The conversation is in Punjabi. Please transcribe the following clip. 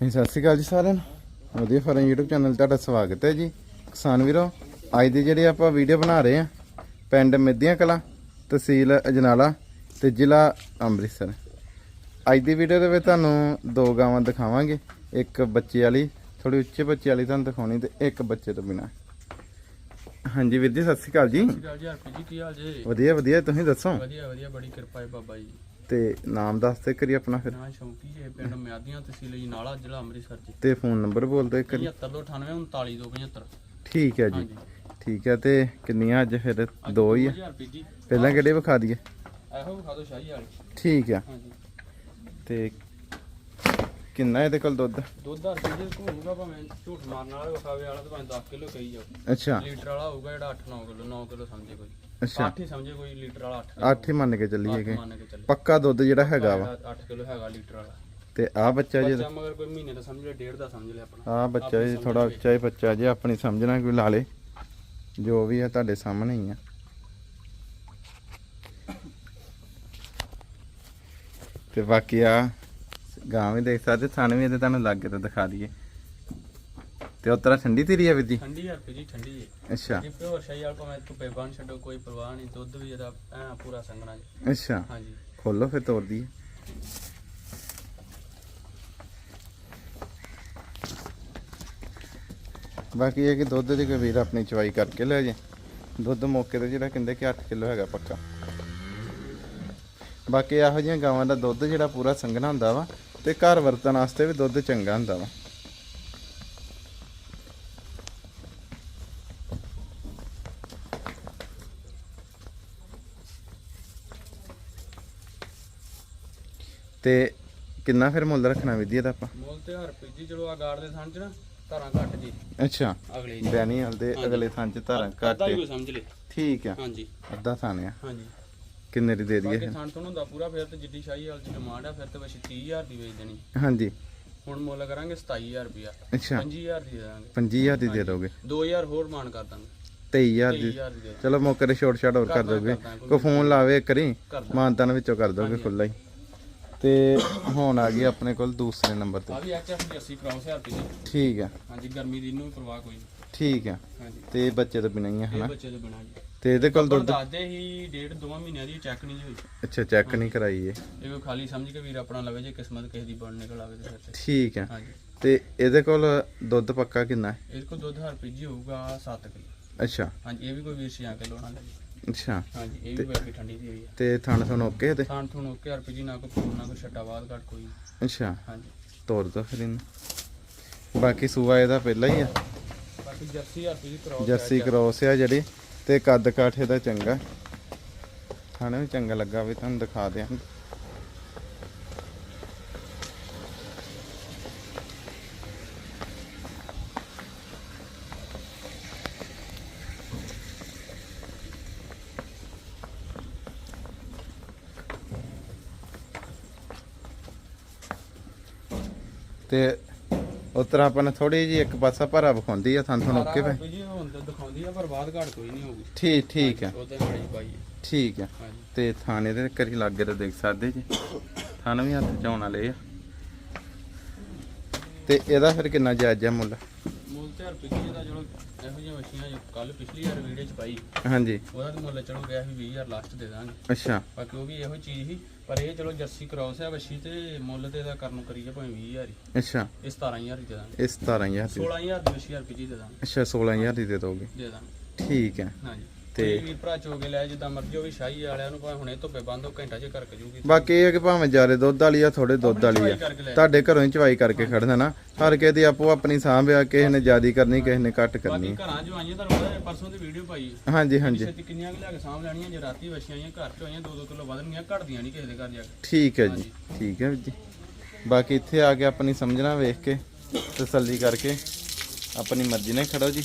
ਹਾਂਜੀ ਸਤਿ ਸ਼੍ਰੀ ਅਕਾਲ ਜੀ ਸਾਰਿਆਂ ਨੂੰ। ਵਧੀਆ ਫਰਨ YouTube ਚੈਨਲ ਤੁਹਾਡਾ ਸਵਾਗਤ ਹੈ ਜੀ। ਕਿਸਾਨ ਵੀਰੋ ਅੱਜ ਦੀ ਜਿਹੜੀ ਆਪਾਂ ਵੀਡੀਓ ਬਣਾ ਰਹੇ ਆ ਪਿੰਡ ਮਿੱਧੀਆਂ ਕਲਾਂ ਤਹਿਸੀਲ ਅਜਨਾਲਾ ਤੇ ਜ਼ਿਲ੍ਹਾ ਅੰਮ੍ਰਿਤਸਰ। ਅੱਜ ਦੀ ਵੀਡੀਓ ਦੇ ਵਿੱਚ ਤੁਹਾਨੂੰ ਦੋ ਗਾਵਾਂ ਦਿਖਾਵਾਂਗੇ ਇੱਕ ਬੱਚੇ ਵਾਲੀ ਥੋੜੀ ਉੱਚੇ ਬੱਚੇ ਵਾਲੀ ਤੁਹਾਨੂੰ ਦਿਖਾਉਣੀ ਤੇ ਇੱਕ ਬੱਚੇ ਤੋਂ ਬਿਨਾ। ਹਾਂਜੀ ਵੀਰ ਜੀ ਸਤਿ ਸ਼੍ਰੀ ਅਕਾਲ ਜੀ। ਸਤਿ ਸ਼੍ਰੀ ਅਕਾਲ ਜੀ ਹਰਪ੍ਰੀਤ ਜੀ ਕੀ ਹਾਲ ਜੀ? ਵਧੀਆ ਵਧੀਆ ਤੁਸੀਂ ਦੱਸੋ? ਵਧੀਆ ਵਧੀਆ ਬੜੀ ਕਿਰਪਾ ਹੈ ਬਾਬਾ ਜੀ। ਤੇ ਨਾਮ ਦੱਸ ਤੇ ਕਰੀ ਆਪਣਾ ਫਿਰ। ਨਾ ਸ਼ੌਂਕੀ ਜੀ ਪਿੰਡ ਮਿਆਦੀਆਂ ਤਹਿਸੀਲ ਜੀ ਨਾਲਾ ਜ਼ਿਲ੍ਹਾ ਅੰਮ੍ਰਿਤਸਰ ਜੀ। ਤੇ ਫੋਨ ਨੰਬਰ ਬੋਲ ਵਾਰੀ। 7298 39275 ਠੀਕ ਹੈ ਜੀ। ਠੀਕ ਹੈ ਤੇ ਕਿੰਨੀਆਂ ਅੱਜ ਫਿਰ? ਦੋ ਹੀ ਆ। ਪਹਿਲਾਂ ਕਿਹੜੇ ਵਿਖਾ ਦਈਏ? ਇਹੋ ਵਿਖਾ ਦਿਓ ਸ਼ਾਹੀ ਵਾਲੀ। ਠੀਕ ਆ। ਤੇ ਕਿੰਨਾ ਇਹਦੇ ਕੋਲ ਦੁੱਧ? ਦੁੱਧ ਹਰਪ੍ਰੀਤ ਜੀ ਹੋਊਗਾ ਭਾਵੇਂ ਝੂਠ ਮਾਰਨ ਵਾਲਾ ਵਿਖਾਵੇ ਵਾਲਾ ਤੇ ਭਾਵੇਂ 10 ਕਿਲੋ ਕਹੀ ਜਾਓ। ਅੱਛਾ। ਲੀਟਰ ਵਾਲਾ ਹੋਊਗਾ ਜਿਹੜਾ 8-9 ਕਿਲੋ 9 ਕਿਲੋ ਸਮਝੇ ਕੋਈ। ਅੱਛਾ। 8 ਹੀ ਸਮਝੇ ਕੋਈ ਲੀਟਰ ਵਾਲਾ 8 ਅੱਠ ਹੀ ਮੰਨ ਕੇ ਚੱਲੀਏ ਕਿ ਪੱਕਾ ਦੁੱਧ ਜਿਹੜਾ ਹੈਗਾ ਵਾ। 8 ਕਿਲੋ ਹੈਗਾ ਲੀਟਰ ਵਾਲਾ। ਤੇ ਆ ਬੱਚਾ ਜੀ ਬੱਚਾ ਮਗਰ ਕੋਈ ਮਹੀਨੇ ਦਾ ਸਮਝ ਲੈ ਡੇਢ ਦਾ ਸਮਝ ਲੈ ਆਪਣਾ। ਆ ਬੱਚਾ ਜੀ ਥੋੜਾ ਉੱਚਾ ਹੀ ਬੱਚਾ ਜੀ ਆਪਣੀ ਸਮਝਣਾ ਕੋਈ ਲਾ ਲੇ। ਜੋ ਵੀ ਆ ਤੁਹਾਡੇ ਸਾਹਮਣੇ ਹੀ ਆ। ਤੇ ਬਾਕੀ ਆ ਗਾਂ ਵੀ ਦੇਖ ਸਕਦੇ ਥਣ ਵੀ ਇਹਦੇ ਤੁਹਾਨੂੰ ਲੱਗੇ ਤਾਂ ਦਿਖਾ ਦਈਏ। ਤੇ ਉਤਰਾ ਠੰਡੀ ਧੀਰੀ ਆ ਵਿੱਦੀ ਠੰਡੀ ਹਰਪ੍ਰੀਤ ਜੀ ਠੰਡੀ ਹੈ ਅੱਛਾ। ਜੀ ਪਿਓਰ ਸ਼ਾਹੀ ਵਾਲ ਭਾਵੇਂ ਧੁੱਪੇ ਬੰਨ ਛੱਡੋ ਕੋਈ ਪਰਵਾਹ ਨਹੀਂ ਦੁੱਧ ਵੀ ਇਹਦਾ ਐ ਪੂਰਾ ਸੰਗਣਾ ਜੀ। ਅੱਛਾ। ਹਾਂਜੀ। ਖੋਲੋ ਫਿਰ ਤੋੜ ਦਈਏ ਬਾਕੀ ਇਹ ਕਿ ਦੁੱਧ ਦੀ ਕੋਈ ਵੀਰ ਆਪਣੀ ਚਵਾਈ ਕਰਕੇ ਲੈ ਜੇ। ਦੁੱਧ ਮੌਕੇ ਤੇ ਜਿਹੜਾ ਕਹਿੰਦੇ ਕਿ 8 ਕਿਲੋ ਹੈਗਾ ਪੱਕਾ। ਬਾਕੀ ਇਹੋ ਜਿਹੀਆਂ ਗਾਵਾਂ ਦਾ ਦੁੱਧ ਜਿਹੜਾ ਪੂਰਾ ਸੰਘਣਾ ਹੁੰਦਾ ਵਾ ਤੇ ਘਰ ਵਰਤਣ ਵਾਸਤੇ ਵੀ ਦੁੱਧ ਚੰਗਾ ਹੁੰਦਾ ਵਾ। ਤੇ ਕਿੰਨਾ ਫਿਰ ਮੁੱਲ ਰੱਖਣਾ ਵਿਧੀ ਇਹਦਾ ਆਪਾਂ? ਮੁੱਲ ਤੇ ਹਰਪ੍ਰੀਤ ਜੀ ਚਲੋ ਆ ਗਾੜ ਦੇ ਥਣ ਚ ਨਾ ਧਾਰਾਂ ਘੱਟ ਜੀ। ਅੱਛਾ ਅਗਲੇ ਜੀ ਬੈਣੀ ਹਲਦੇ ਅਗਲੇ ਥਾਂ ਚ ਧਾਰਾਂ ਘੱਟ ਅੱਧਾ ਹੀ ਹੈ। ਕੋਈ ਸਮਝ ਲੈ ਠੀਕ ਆ। ਹਾਂਜੀ। ਅੱਧਾ ਥਾਂ ਆ। ਹਾਂਜੀ। ਕਿੰਨੇ ਦੀ ਦੇ ਦਈਏ? ਬਾਕੀ ਥਣ ਤੋਂ ਹੁੰਦਾ ਪੂਰਾ ਫਿਰ ਤੇ ਜਿੱਡੀ ਸ਼ਾਹੀ ਵਾਲ ਦੀ ਡਿਮਾਂਡ ਆ ਫਿਰ ਤੇ ਵੈਸੇ 30000 ਦੀ ਵੇਚ ਦੇਣੀ। ਹਾਂਜੀ। ਹੁਣ ਮੁੱਲ ਕਰਾਂਗੇ 27000 ਰੁਪਿਆ ਅੱਛਾ। 25000 ਦੀ ਦੇ ਦਾਂਗੇ। 25000 ਦੀ ਦੇ ਦੋਗੇ? 2000 ਹੋਰ ਮਾਨ ਕਰ ਦਾਂਗੇ। 23000 ਦੀ। 23000 ਦੀ ਦੇ ਚਲੋ ਮੌਕੇ ਤੇ ਛੋਟ ਛਾਟ ਹੋਰ ਕਰ ਦੋਗੇ ਕੋ ਫੋਨ ਲਾਵੇ ਦਾਂ। ਮਾਨਤਾਨ ਵਿੱਚੋਂ ਕਰ ਦੋਗੇ ਖੁੱਲਾ ਹੀ। ਤੇ ਹੁਣ ਆ ਗਈ ਆਪਣੇ ਕੋਲ ਦੂਸਰੇ ਨੰਬਰ ਤੇ। ਆ ਵੀ ਐਚਐਫ ਦੀ 80 ਕਰਾਉ 1000 ਰੁਪਏ ਦੀ। ਠੀਕ ਆ। ਹਾਂਜੀ ਗਰਮੀ ਦੀ ਇਹਨੂੰ ਪਰਵਾਹ ਕੋਈ ਨਹੀਂ। ਠੀਕ ਆ। ਹਾਂਜੀ। ਤੇ ਬੱਚੇ ਤੋਂ ਬਿਨਾਂ ਹੀ ਇਹ ਹਨਾ? ਬੱਚੇ ਬਿਨਾਂ ਜੀ। ਤੇ ਇਹਦੇ ਕੋਲ ਦੁੱਧ ਦੱਸਦੇ ਹੀ ਡੇਢ ਦੋਵਾਂ ਮਹੀਨਿਆਂ ਦੀ ਚੈੱਕ ਨਹੀਂ ਹੋਈ। ਅੱਛਾ ਚੈੱਕ ਨਹੀਂ ਕਰਾਈ ਇਹ। ਇਹ ਕੋਈ ਖਾਲੀ ਸਮਝ ਕੇ ਵੀਰ ਆਪਣਾ ਲਵੇ ਜੇ ਕਿਸਮਤ ਕਿਸੇ ਦੀ ਬਣ ਨਿਕਲ ਆਵੇ ਤੇ ਫਿਰ ਤੇ। ਠੀਕ ਆ ਹਾਂਜੀ। ਤੇ ਇਹਦੇ ਕੋਲ ਦੁੱਧ ਪੱਕਾ ਕਿੰਨਾ ਹੈ? ਇਹਦੇ ਕੋਲ ਦੁੱਧ ਹਰ ਪੀਜੀ ਹੋਊਗਾ 7 ਕਿਲੋ। ਅੱਛਾ। ਹਾਂਜੀ ਇਹ ਵੀ ਕੋਈ ਵੀਰ ਛਿਆ ਕਿਲੋ ਨਾ ਲੱਗੇ ਅੱਛਾ। ਹਾਂਜੀ ਇਹ ਵੀ ਬੜੀ ਠੰਡੀ ਦੀ ਹੋਈ ਹੈ। ਤੇ ਥਣ ਥਣ ਓਕੇ ਤੇ ਥਾਣ ਥੁਣ ਓਕੇ ਹਰ ਪੀਜੀ ਨਾ ਕੋਈ ਨਾ ਕੋਈ ਛੱਟਾ ਬਾਦ ਘੱਟ ਕੋਈ। ਅੱਛਾ। ਹਾਂਜੀ। ਤੋੜ ਦੋ ਫਿਰ ਇਹਨੂੰ। ਬਾਕੀ ਸੂਆ ਇਹਦਾ ਪਹਿਲਾਂ ਹੀ ਆ। ਬਾਕੀ ਜਰਸੀ ਹਰ ਪੀਜੀ ਕਰਾਓ ਜੱਸੀ ਕ੍ਰੋਸ ਆ ਜਿਹੜੀ। ਤੇ ਕੱਦ ਕਾਠੇ ਦਾ ਚੰਗਾ। ਖਾਣੇ ਵੀ ਚੰਗਾ ਲੱਗਾ ਵੀ ਤੁਹਾਨੂੰ ਦਿਖਾ ਦਿਆਂ। ਤੇ ਆਪਾਂ ਨੇ ਥੋੜੀ ਜੀ ਇੱਕ ਪਾਸਾ ਭਰਾ ਵਿਖਾਉਂਦੀ ਆ ਤੁਹਾਨੂੰ ਤੁਹਾਨੂੰ ਓਕੇ ਪੈ ਪੀਜੀ ਹੁਣ ਤਾਂ ਦਿਖਾਉਂਦੀ ਆ ਪਰ ਬਾਦ ਘੱਟ ਕੋਈ ਨਹੀਂ ਹੋਊਗੀ। ਠੀਕ ਠੀਕ ਆ। ਉਹਦੇ ਹੀ ਪਾਈ ਹੈ। ਠੀਕ ਆ। ਹਾਂਜੀ। ਤੇ ਥਾਣੇ ਦੇ ਕਰੀ ਲਾਗੇ ਤੇ ਦੇਖ ਸਕਦੇ ਜੀ। ਥਾਣਾ ਵੀ ਹੱਥ ਚ ਆਉਣ ਵਾਲੇ ਆ। ਤੇ ਇਹਦਾ ਫਿਰ ਕਿੰਨਾ ਜਾਇਜ਼ ਆ ਮੁੱਲ? ਮੁੱਲ ਤੇ ਹਰ ਪੀਜੀ ਦਾ ਚਲੋ ਇਹੋ ਜਿਹੀਆਂ ਮੱਛੀਆਂ ਜੋ ਕੱਲ ਪਿਛਲੀ ਵਾਰ ਵੀਡੀਓ ਚ ਪਾਈ ਹਾਂਜੀ। ਉਹਦਾ ਤੇ ਮੁੱਲ ਚਲੋ ਗਿਆ ਸੀ 20000 ਲਾਸਟ ਦੇ ਦਾਂਗੇ। ਅੱਛਾ। ਬਾਕੀ ਉਹ ਵੀ ਇਹੋ ਚੀਜ਼ ਸੀ ਪਰ ਇਹ ਚਲੋ ਜਰਸੀ ਕ੍ਰਾਸ ਹੈ ਵੱਛੀ ਤੇ ਮੁੱਲ ਤੇ ਇਹਦਾ ਕਰਨ ਕਰੀਏ ਭਾਵੇਂ 20000 ਹੀ। ਅੱਛਾ। ਇਹ 17000 ਹੀ ਦੇ ਦਾਂਗੇ। ਇਹ 17000 ਦੀ। 16000 ਦੀ ਵੱਛੀ ਹਰ ਪੀਜੀ ਦੇ ਦਾਂਗੇ। ਅੱਛਾ 16000 ਦੀ ਦੇ ਦੋਗੇ। ਦੇ ਦਾਂਗੇ। ਠੀਕ ਹੈ। ਹਾਂਜੀ। ਤੇ- ਵੀਰ ਭਰਾ ਚੋਗੇ ਲੈ ਜਿੱਦਾਂ ਮਰਜ਼ੀ ਉਹ ਵੀ ਸ਼ਾਹੀ ਵਾਲਿਆਂ ਨੂੰ ਭਾਵੇਂ ਹੁਣੇ ਧੁੱਪੇ ਬੰਦ ਘੰਟਾ ਚ ਕਰਕੇ ਜੂਗੀ। ਬਾਕੀ ਇਹ ਹੈ ਕਿ ਭਾਵੇਂ ਜ਼ਿਆਦਾ ਦੁੱਧ ਵਾਲੀ ਆ ਥੋੜੇ ਦੁੱਧ ਵਾਲੀ ਆ। ਤੁਹਾਡੇ ਘਰੋਂ ਹੀ ਚਵਾਈ ਕਰਕੇ ਖੜਨਾ ਨਾ। ਹਰ ਕਿਸੇ ਦੀ ਆਪੋ ਆਪਣੀ ਸਾਂਭ ਆ ਕਿਸੇ ਨੇ ਜ਼ਿਆਦੀ ਕਰਨੀ ਕਿਸੇ ਨੇ ਘੱਟ ਕਰਨੀ। ਘਰਾਂ ਚ ਆਈਆਂ ਤੁਹਾਨੂੰ ਪਤਾ ਪਰਸੋਂ ਦੀ ਵੀਡੀਓ ਪਾਈ। ਹਾਂਜੀ ਹਾਂਜੀ। ਛੇਤੀ ਕਿੰਨੀਆਂ ਕੁ ਲਿਆ ਕੇ ਸਾਂਭ ਲੈਣੀਆਂ ਜੇ ਰਾਤੀ ਵੱਛੀਆਂ ਆਈਆਂ ਘਰ ਚ ਆਈਆਂ 2-2 ਕਿਲੋ ਵਧਣਗੀਆਂ ਘਟਦੀਆਂ ਨਹੀਂ ਕਿਸੇ ਦੇ ਘਰ ਜਾ ਕੇ। ਠੀਕ ਹੈ ਜੀ ਠੀਕ ਹੈ ਜੀ। ਬਾਕੀ ਇੱਥੇ ਆ ਕੇ ਆਪਣੀ ਸਮਝਣਾ ਵੇਖ ਕੇ ਤਸੱਲੀ ਕਰਕੇ ਆਪਣੀ ਮਰਜ਼ੀ ਨਾਲ ਖੜੋ ਜੀ।